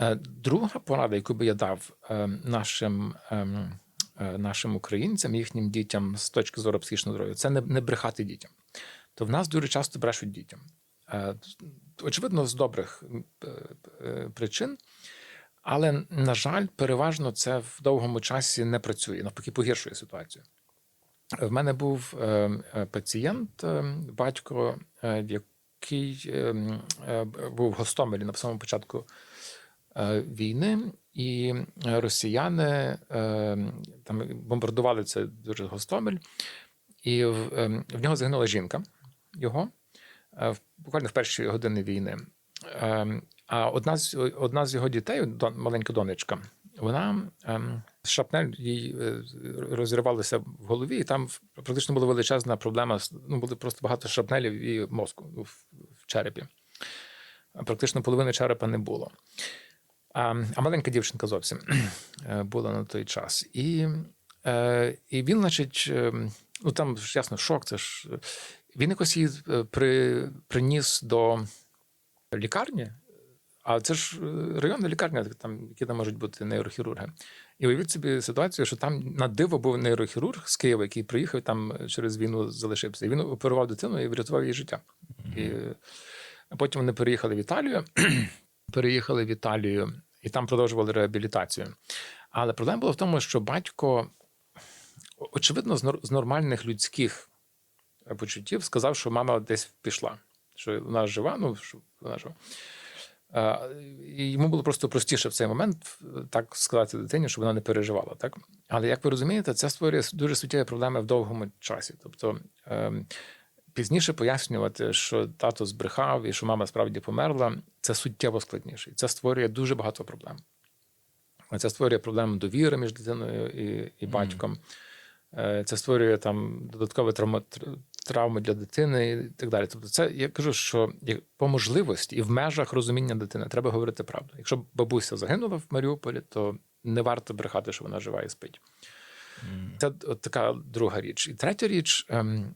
Е, Друга порада, яку би я дав е, нашим, ем, е, нашим українцям, їхнім дітям з точки зору психічного здоров'я, це не, не брехати дітям. То в нас дуже часто брешуть дітям. Очевидно, з добрих причин. Але, на жаль, переважно це в довгому часі не працює, навпаки, погіршує ситуацію. В мене був пацієнт, батько, який е, е, був в Гостомелі на самому початку війни, і е, росіяни е, там бомбардували це дуже Гостомель, і в, е, в нього загинула жінка його е, буквально в перші години війни. Е, А одна з одна з його дітей, маленька донечка, вона шапнель їй е, розірвалася в голові, і там практично була величезна проблема. Ну, було просто багато шапнелів і мозку в черепі. Практично половини черепа не було. А, маленька дівчинка зовсім е, була на той час. І, е, і він, значить, е, ну там ясно, шок, це ж. Він якось її при, приніс до лікарні, а це ж районна лікарня, там, які там можуть бути нейрохірурги. І уявіть собі ситуацію, що там на диво був нейрохірург з Києва, який приїхав там через війну залишився. І він оперував дитину і врятував її життя. І е, потім вони переїхали в Італію, переїхали в Італію і там продовжували реабілітацію. Але проблема була в тому, що батько, очевидно, з нормальних людських почуттів сказав, що мама десь пішла, що вона жива, ну що вона жива. Е, І йому було просто простіше в цей момент е, так сказати дитині, щоб вона не переживала. Так? Але як ви розумієте, це створює дуже суттєві проблеми в довгому часі. Тобто ем, пізніше пояснювати, що тато збрехав і що мама справді померла, це суттєво складніше. І це створює дуже багато проблем. Це створює проблему довіри між дитиною і, і батьком. Е, Це створює там додаткові травма, тр- травми для дитини і так далі. Тобто, це я кажу, що по можливості і в межах розуміння дитини треба говорити правду. Якщо бабуся загинула в Маріуполі, то не варто брехати, що вона жива і спить. Це от така друга річ. І третя річ. ем,